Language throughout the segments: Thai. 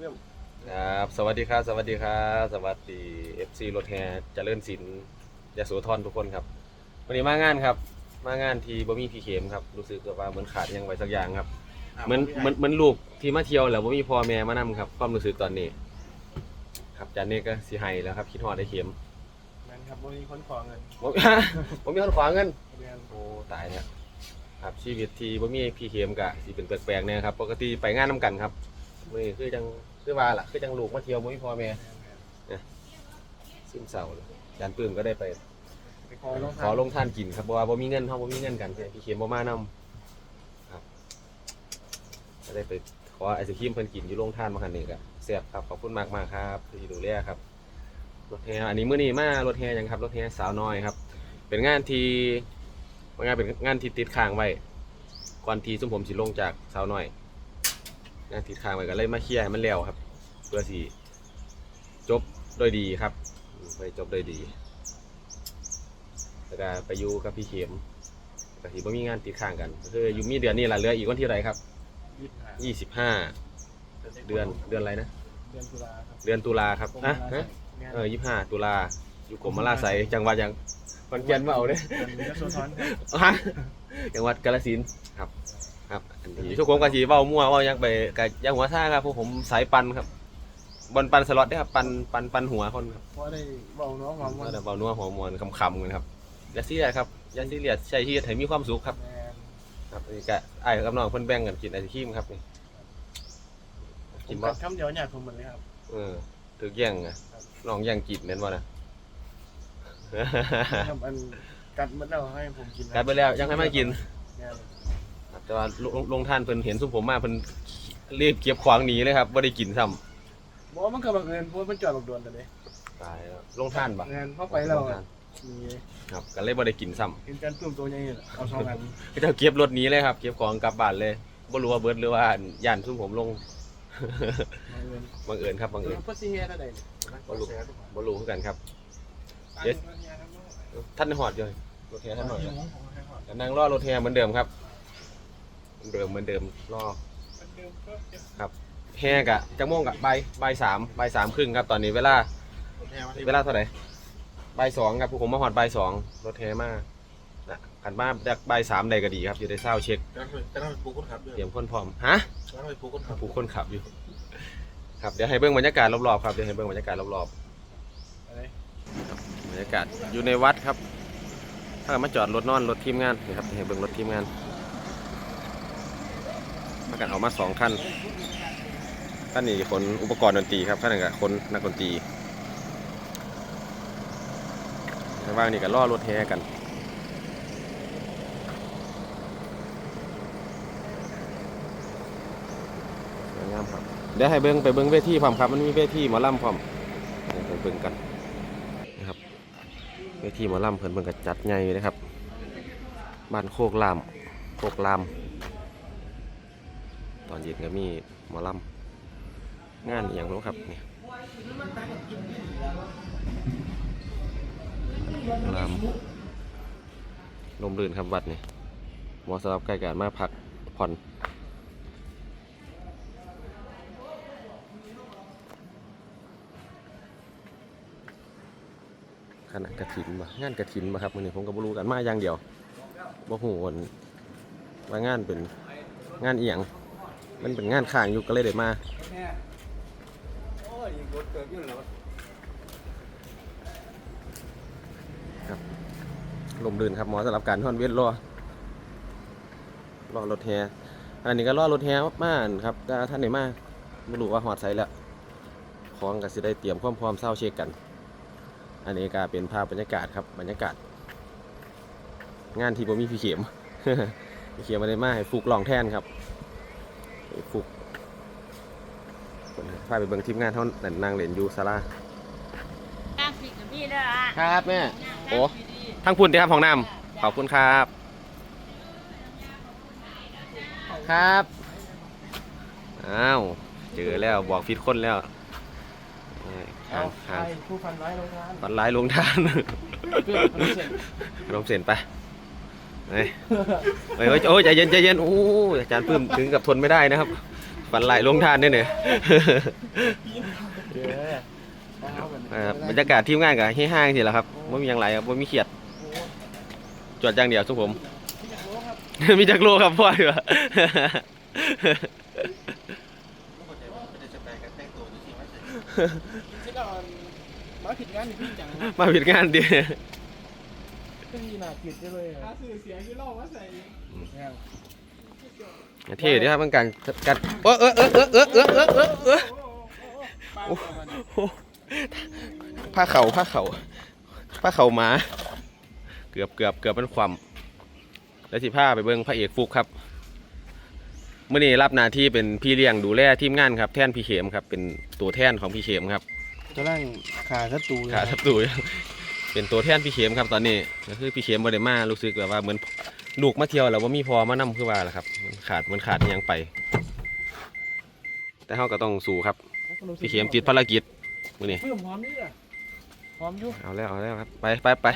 เริ่มครับสวัสดีครับสวัสดีครับสวัสดี FC รถแห่เจริญศิลป์ยโสธรทุกคนครับ วันนี้มางานครับ มางานที่บ่มีพี่เข็มครับรู้สึกว่าเหมือนขาดหยังไว้สักอย่างครับเหมือนเหมือนเหมือนลูกที่มาเที่ยวแล้วบ่มีพ่อแม่มานํครับความรู้สึกตอนนี้ ครับจานนี้ก็สิให้แล้วครับคิดฮอดได้เข็มนั่นครับวันนี้คนขอเงินผมผมมีคนขวางเงินเรียนโอ้ตายเนี่ยครับชีวิตที่บ่มีพี่เข็มกะสิเป็นแปลกๆเนี่ยครับปกติไปงานนํกันครับมื้อนี้คือจัง คือว่าล่ะคือจังลูกมาเที่ยวบ่มีพ่อแม่สิ้นเสาเลยอาจารย์ปื้มก็ได้ไป ไปขอลงขอลงท่านกินครับเพราะว่าบ่มีเงินเฮาบ่มีเงินกันพี่เข็มบ่มานํครับก็ได้ไปขอไอศครีมเพิ่นกินอยู่โรงทานมาคันนี้ก็แซ่บครับขอบคุณมากๆครับที่ดูแลครับรถแห่อันนี้มื้อนี้มารถแห่หยังครับรถแห่สาวน้อยครับ เป็นงานที่ว่างานเป็นงานที่ติดค้างไว้ก่อนที่ซุมผมสิลงจากสาวน้อย งานติดค้างไว้ก็เลยมาเคลียร์ให้มันแล้วครับ เพื่อสิจบโดยดีครับอืมไปจบโดยดีแล้วก็ไปอยู่กับพี่เข็มก็สิบ่มีงานติดค้างกันก็คืออยู่มีเดือนนี้ล่ะเหลืออีกวันที่ไรครับยี่สิบห้า25เดือนเดือนอะไรนะ เดือนตุลาครับเดือนตุลาครับฮะฮะเออ25ตุลาอยู่กรมมาลาไสยจังหวัดหยังขอนแก่นมาเอาเด้เดือนนี้ก็โซทอนครับฮะจังหวัดกาฬสินธุ์ครับ ครับอันนี้ทุกคนก็สิเว้ามั่วเว้าหยังไปก็อยังหัวท่าครับพวกผมสายปันครับบอลปันสล็อตเด้อครับปันปันปันหัวคนครับเพราะได้เบาน้องหอมวันว่าแต่เว้านัวหัวมวนคำๆกันครับอย่าซีเรียสครับอย่าซีเรียสใช้ชีวิตให้มีความสุขครับ แมนครับนี่ก็ไอ้ายกับน้องเพิ่นแบ่งกันกินไอศครีมครับนี่ผกินมบ่กัดคำเดียวเนี่ยผมหมดเลยครับ เออถือแย่งอะน้องแย่งกินแม่นบ่นะ ทำอันกัดหมดแล้วให้ผมกินกัดไปแล้วยังให้มากิน แมน ครับแต่ว่าลงลงท่านเพิ่นเห็นซุมผมมาเพิ่นรีบเก็บของหนีเลยครับบ่ได้กินซ้ำบอกว่ามันเกิดบังเอิญเพราะมันจอดบักโดนแต่เลยตายแล้วลงท่านบ่แมนเข้าไปแล้วลงท่านมีครับก็เลยบ่ได้กินซ้ำเห็นการตุ่มตัวใหญ่ๆเอาสองอันก็จะเก็บรถหนี้เลยครับ เก็บของกลับบ้านเลยบ่รู้ว่าเบิดหรือว่าย่านซุมผมลง บังเอิญบังเอิญครับบังเอิญ เพื่อซีเฮียได้ไหนบ่รู้ บ่รู้คือกันครับ เดี๋ยว ท่านหอดอยู่รถแห่ท่านหอดอยู่ก็นั่งรอรถแห่เหมือนเดิมครับ เหมือนเดิมเหมือนเดิมรอแห่กะจังโมงกะบ่ายบ่ายสามบ่ายสามครึ่งครับตอนนี้เวลา เวลาเท่าไหร่บ่ายสองครับพวกผมมาหอดบ่ายสองรถแห่มานะขันมาจากบ่ายสามใดก็ดีครับ อยู่ในเศร้าเช็คจะนั่งไปปลูกคนขับด้วยเตรียมคนพร้อมฮะจะนั่งไปปลูกคนขับผู้คนขับอยู่ ครับเดี๋ยวให้เบื้องบรรยากาศรอบๆครับเดี๋ยวให้เบื้องบรรยากาศรอบอะไรๆบรรยากาศอยู่ในวัดครับถ้ามาจอดรถนอนรถทีมงานนี่ครับให้เบื้องรถทีมงาน มากันเออกมาสองคันคันนี้คนอุปกรณ์ดนตรีครับคันนึงกับคนนักดนตรีว่างนี้ก็ล่อรถแห่กันสวยงามครับเดี๋ยวให้เบิ้งไปเบิ้งเวทีพร้อมครับ มันมีเวทีหมอลำพร้อมเดี๋ยวไปเบิ้งกันนะครับเวทีหมอลำเพิ่นเบิ่งก็จัดใหญ่เลยครับบ้านโคกลามโคกลาม อนเย็นก็มีหมอลำงานอย่างรู้ครับนี่ลามลมรื่นครับวัดนี่เหมาะสำหรับใกล้การมาพักผ่อนคณะกระถินมางานกระถินมาครับมื้อนี้ผมก็บ่รู้กันมาอย่างเดียวบ่ฮู้ว่าว่างานเป็นงานอีหยัง มันเป็นงานข้างอยู่ก็เลยได้มาครับลมลื่นครับหมอสำหรับการท่อนเวทรอรอรถแฮอันนี้ก็รอรถแฮมาอั่นครับท่านได้มาบ่รู้ว่าฮอดไสแล้วของก็สิได้เตรียมความพร้อมเช้าเช็คกัน อันนี้ก็เป็นภาพบรรยากาศครับบรรยากาศ งานที่ผมมีพี่เข็มพี่เข็มมาได้มาให้ฟุกลองแท่นครับ ฟุกพาไปเบิ่งทีมงานเท่านั้นนางเหรียญยูซาร่าน้ำพริกกับพี่เด้ออะครับแม่โอ้น้ำพริกดีทั้งพุ่นเด้อครับของน้ำขอบคุณครับ ครับอ้าวเจอแล้วบอกฟิตคนแล้วเอ้ยเอาห่างใครผู้พันร้ายลงทานฝันร้ายลงทานเพื่อนคนเสร็จขนมเส้นไป เฮ้ยเฮ้ยเฮ้ยโอ้ยใจเย็นใจเย็นโอ้ยอาจารย์ปื้มถึงกับทนไม่ได้นะครับไฟฝันไหลายลงทานด้วยเนี่ยเดี๋ยวเอากันอ่าบรรยากาศทีมงานกับให้ห้างสิแหละครับไม่มีอย่างไรครับไม่มีเขียดจวดอย่างเดียวสุผมมีจักรโลครับพ่อดีกว่าไม่เข้าใจว่าเป็นจะแปลกันแต่งตัวจริงๆไม่ใช่คิดเอามาผิดงานนี่ พี่จังมาผิดงานดิก็มีหน้าผิดได้เลยอะสื่อเสียงที่เล่าว่าใส่เนี่ยเท่ดีครับมันการกัดเออเออเออเออเออเออเออเออเออป้าโอ้โหผ้าเข่าผ้าเข่าผ้าเข่าหมา เกือบเกือบเกือบเป็นความ แล้วสิผ้าไปเบิ้งพระเอกฟุกครับเมื่อนี้รับหน้าที่เป็นพี่เลี้ยงดูแลทีมงานครับ แท่นพี่เขมครับ เป็นตัวแท่นของพี่เขมครับจะนั่งขาศัตรูเลยขาทับตู เป็นตัวแท่นพี่เขมครับตอนนี้ก็คือพี่เขมบริมารู้สึกแบบว่าเหมือนลูกมาเที่ยวแล้วว่ามีพอมานํคือว่าแหละครับมันขาดมันขาดอิหยังไป แต่เขาก็ต้องสู้ครับพี่เขมติดภารกิจมื่อนี้เพื่อมพร้อมนี่อะพร้อมอยู่เอาแล้วเอาแล้วครับไปไปไป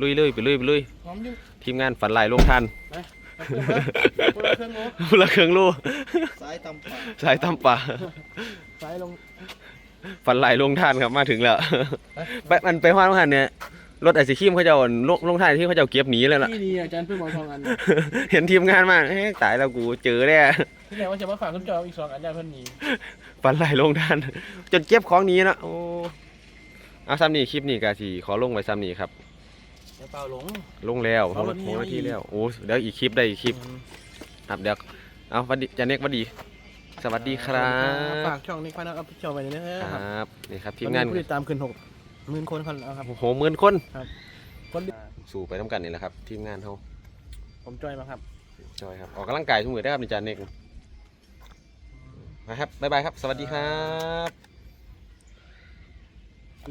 ลุยเลยไปลุยไปลุยพร้อมอยู่ทีมงานฝันลายลงทันเอาเครื่องมาคนละเครื่องโน้พละเครื่องลูกซ้ายตำป่าสายตำป่าซ้ายลงฝันลายลงทานครับมาถึงแล้วไปมันไปห้องหันเนี่ย รถไอศครีมเขาจะเอาลงลงทานที่เขาจะเอาเก็บหนีแล้วล่ะ ที่นี่อาจารย์เพิ่งมองทองอันเห็นทีมงานมากเฮ้ยตายแล้วกูเจอแน่ที่ไหนว่าจะมาฝากคุณจออีกสองอันยาเพิ่นหนีฝันไหลลงทาน จนเก็บของหนี้นะโอ้เอาซ้ำนี่คลิปนี้กาสีขอลงไว้ซ้ำนี่ครับเปล่าหลง ลงแล้วเอาหวันนี้กนาทีแล้วโอ้เดี๋ยวอีกคลิปได้อีกคลิปครับเดี๋ยวเอาวันดีจะเน็กวันดี สวัสดีครับฝากช่องนี้ฟันอัพช่องไปเลยนะคครับรับนี่ครับทีมงาน ผู้ติดตามขึ้นหก หมื่นคนคนแล้วครับ โอ้โหหมื่นคนคนสู่ไปน้ำกันนี่แหละครับทีมงานเขาผมจอยมาครับจอยครับออกกำลังกายทุกมือได้ครับในจานเน็กนะครับบ๊ายบายครับ สวัสดีครับ